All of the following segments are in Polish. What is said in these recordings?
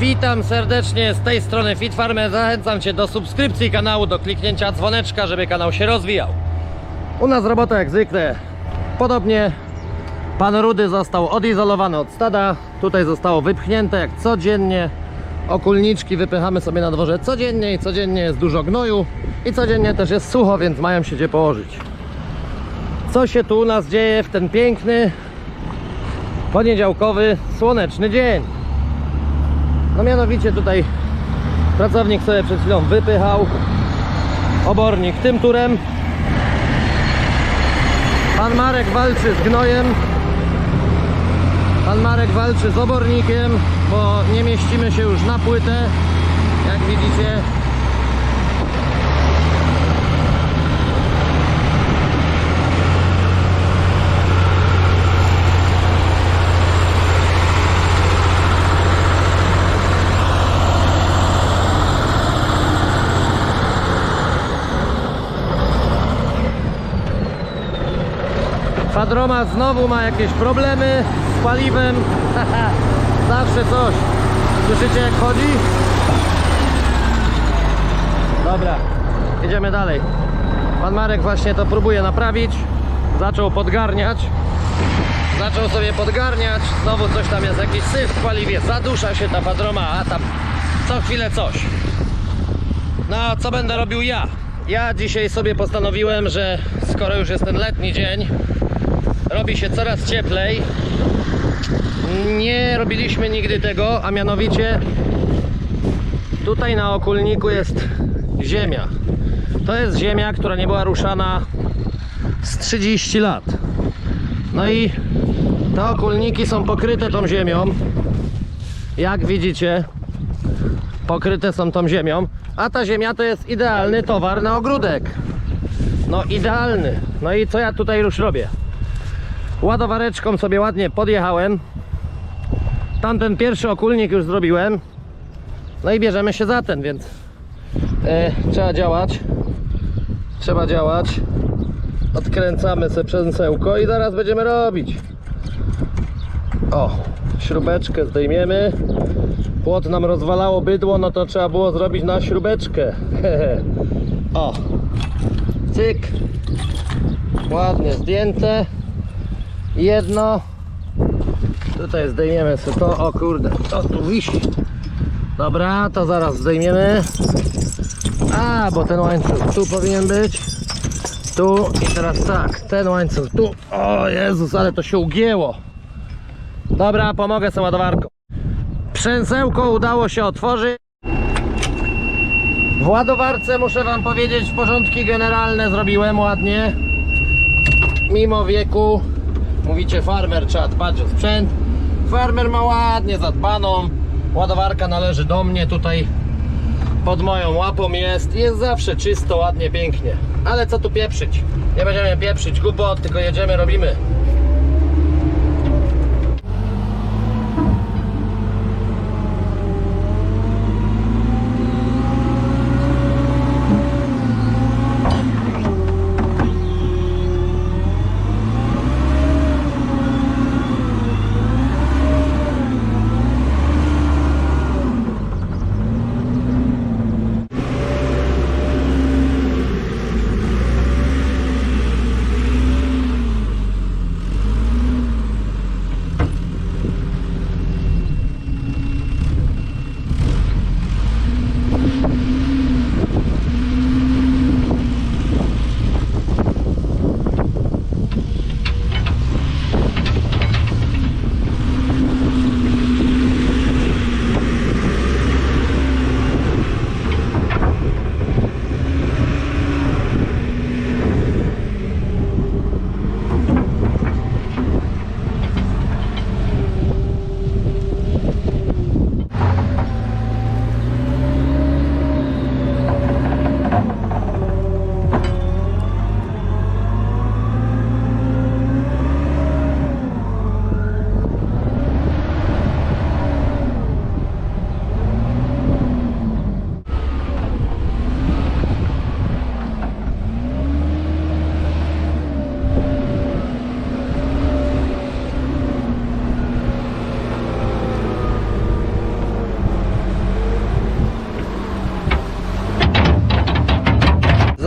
Witam serdecznie z tej strony Fit Farmer. Zachęcam Cię do subskrypcji kanału, do kliknięcia dzwoneczka, żeby kanał się rozwijał. U nas robota jak zwykle. Podobnie pan Rudy został odizolowany od stada. Tutaj zostało wypchnięte jak codziennie. Okulniczki wypychamy sobie na dworze codziennie i codziennie jest dużo gnoju i codziennie też jest sucho, więc mają się gdzie położyć. Co się tu u nas dzieje w ten piękny poniedziałkowy, słoneczny dzień? No mianowicie tutaj pracownik sobie przed chwilą wypychał obornik tym turem. Pan Marek walczy z gnojem. Pan Marek walczy z obornikiem, bo nie mieścimy się już na płytę. Jak widzicie. Fadroma znowu ma jakieś problemy z paliwem. Zawsze coś. Słyszycie jak chodzi? Dobra, jedziemy dalej. Pan Marek właśnie to próbuje naprawić. Zaczął podgarniać. Zaczął sobie podgarniać. Znowu coś tam jest, jakiś syf w paliwie. Zadusza się ta fadroma, a tam co chwilę coś. No, a co będę robił ja? Ja dzisiaj sobie postanowiłem, że skoro już jest ten letni dzień, robi się coraz cieplej. Nie robiliśmy nigdy tego, a mianowicie tutaj na okulniku jest ziemia. To jest ziemia, która nie była ruszana z 30 lat. No i te okulniki są pokryte tą ziemią. Jak widzicie, pokryte są tą ziemią, a ta ziemia to jest idealny towar na ogródek. No idealny. No i co ja tutaj już robię? Ładowareczką sobie ładnie podjechałem. Tamten pierwszy okulnik już zrobiłem. No i bierzemy się za ten, więc e, trzeba działać. Trzeba działać. Odkręcamy sobie przęsełko i zaraz będziemy robić. O, śrubeczkę zdejmiemy. Płot nam rozwalało bydło, no to trzeba było zrobić na śrubeczkę. o, cyk. Ładnie zdjęte. Jedno. Tutaj zdejmiemy sobie to. O kurde, to tu wisi. Dobra, to zaraz zdejmiemy. A, bo ten łańcuch tu powinien być. Tu i teraz tak, ten łańcuch tu. O Jezus, ale to się ugięło. Dobra, pomogę sobie ładowarką. Przęsełko udało się otworzyć. W ładowarce muszę wam powiedzieć, porządki generalne zrobiłem ładnie. Mimo wieku, mówicie farmer, trzeba dbać o sprzęt. Farmer ma ładnie zadbaną. Ładowarka należy do mnie tutaj. Pod moją łapą jest. Jest zawsze czysto, ładnie, pięknie. Ale co tu pieprzyć? Nie będziemy pieprzyć głupot, tylko jedziemy, robimy.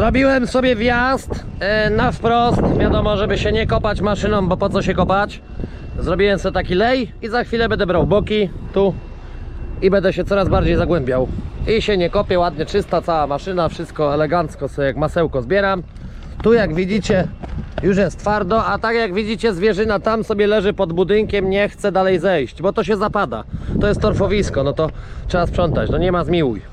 Zrobiłem sobie wjazd e, na wprost. Wiadomo, żeby się nie kopać maszyną, bo po co się kopać? Zrobiłem sobie taki lej i za chwilę będę brał boki tu i będę się coraz bardziej zagłębiał. I się nie kopię, ładnie czysta cała maszyna, wszystko elegancko sobie jak masełko zbieram. Tu jak widzicie już jest twardo, a tak jak widzicie zwierzyna tam sobie leży pod budynkiem, nie chce dalej zejść, bo to się zapada. To jest torfowisko, no to trzeba sprzątać, no nie ma zmiłuj.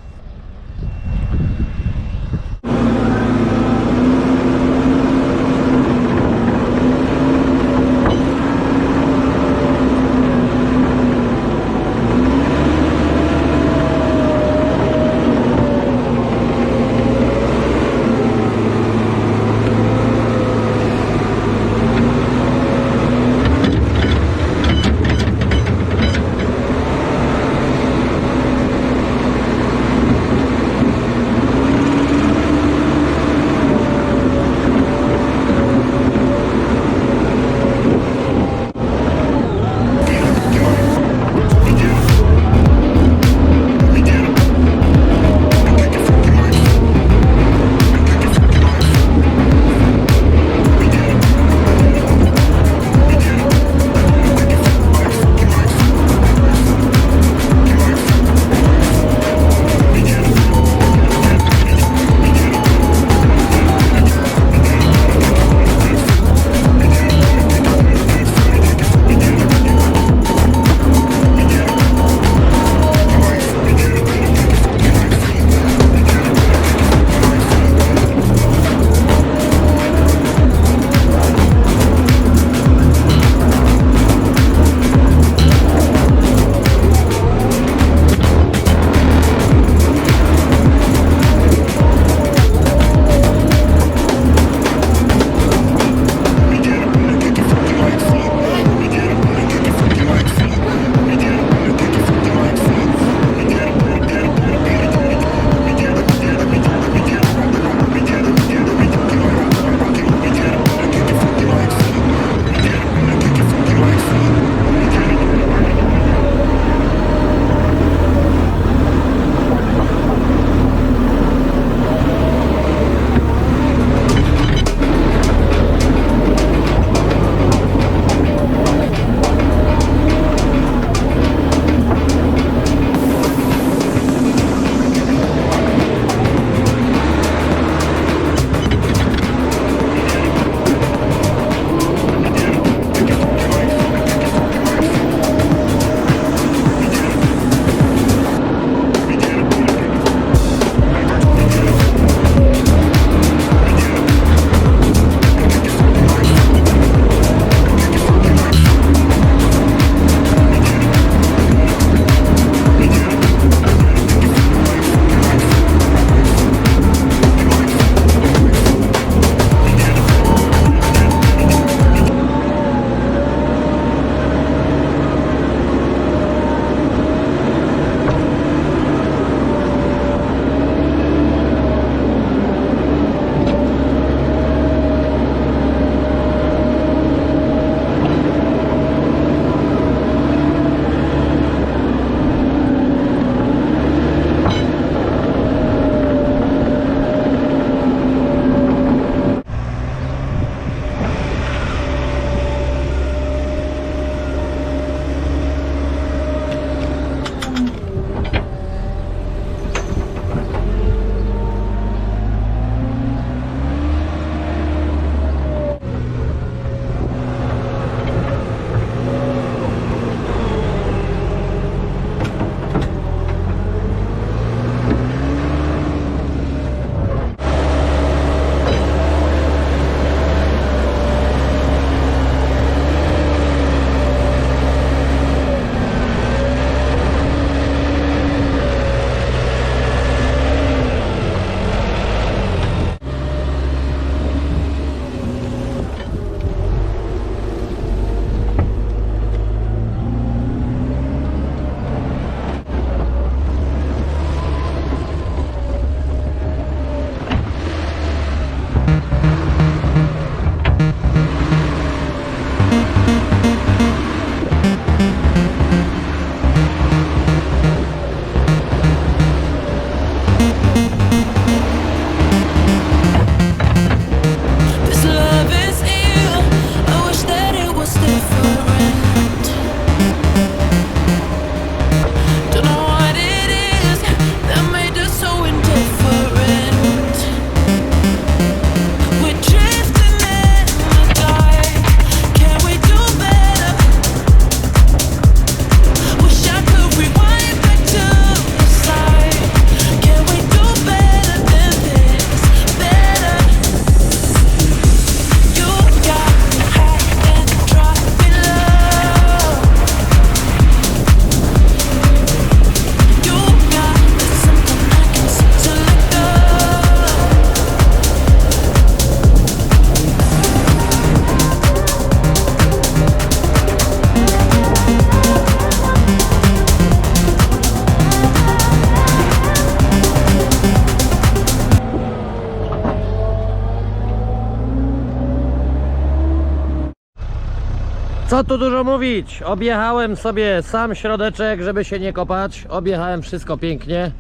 Co tu dużo mówić? Objechałem sobie sam środeczek, żeby się nie kopać. Objechałem wszystko pięknie.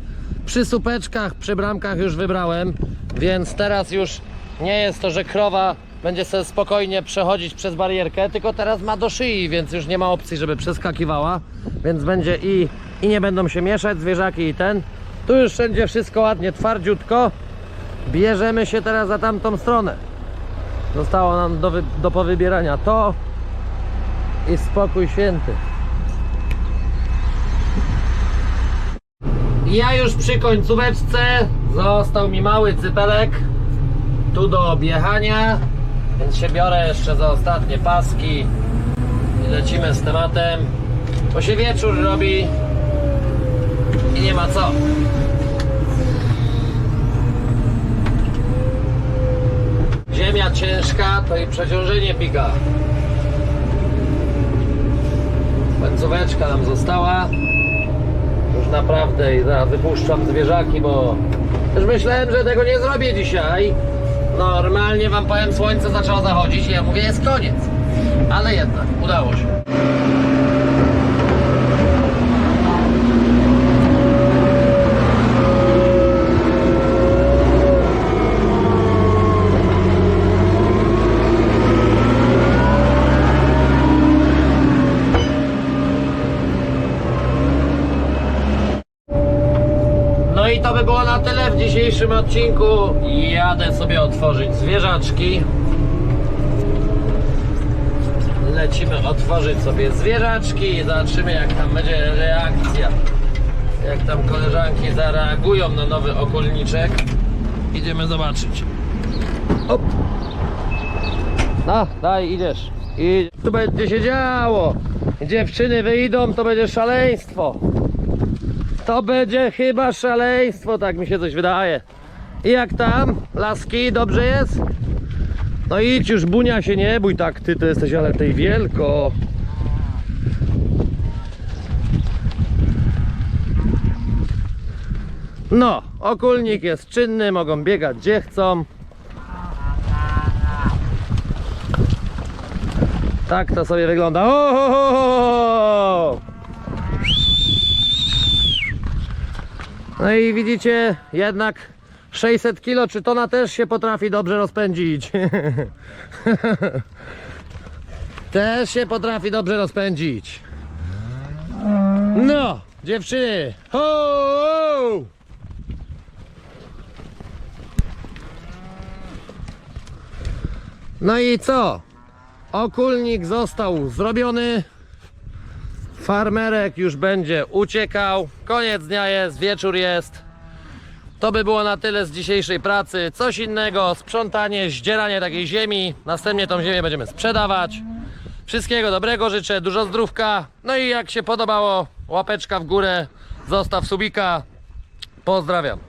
Przy supeczkach, przy bramkach już wybrałem, więc teraz już nie jest to, że krowa będzie sobie spokojnie przechodzić przez barierkę, tylko teraz ma do szyi, więc już nie ma opcji, żeby przeskakiwała. Więc będzie i, i nie będą się mieszać zwierzaki i ten. Tu już wszędzie wszystko ładnie, twardziutko. Bierzemy się teraz za tamtą stronę. Zostało nam do, do powybierania to i spokój święty. Ja już przy końcóweczce został mi mały cypelek tu do objechania, więc się biorę jeszcze za ostatnie paski i lecimy z tematem, bo się wieczór robi i nie ma co. Ziemia ciężka, to i przeciążenie pika. Końcóweczka nam została. Już naprawdę zaraz wypuszczam zwierzaki, bo już myślałem, że tego nie zrobię dzisiaj. Normalnie wam powiem, słońce zaczęło zachodzić i ja mówię, jest koniec. Ale jednak, udało się. No i to by było na tyle w dzisiejszym odcinku. Jadę sobie otworzyć zwierzaczki. Lecimy otworzyć sobie zwierzaczki i zobaczymy jak tam będzie reakcja. Jak tam koleżanki zareagują na nowy okulniczek. Idziemy zobaczyć. Op. No, daj, idziesz. I tu będzie się działo. Dziewczyny wyjdą, to będzie szaleństwo. To będzie chyba szaleństwo, tak mi się coś wydaje. I jak tam? Laski, dobrze jest? No idź już, bunia się nie bój tak, ty to jesteś ale tej wielko. No, okulnik jest czynny, mogą biegać gdzie chcą. Tak to sobie wygląda. O, ho, ho, ho! No i widzicie, jednak 600 kg czy tona też się potrafi dobrze rozpędzić. też się potrafi dobrze rozpędzić. No, dziewczyny. Ho! No i co? Okulnik został zrobiony. Farmerek już będzie uciekał. Koniec dnia jest, wieczór jest. To by było na tyle z dzisiejszej pracy. Coś innego, sprzątanie, zdzieranie takiej ziemi. Następnie tą ziemię będziemy sprzedawać. Wszystkiego dobrego życzę, dużo zdrówka. No i jak się podobało, łapeczka w górę, zostaw subika. Pozdrawiam.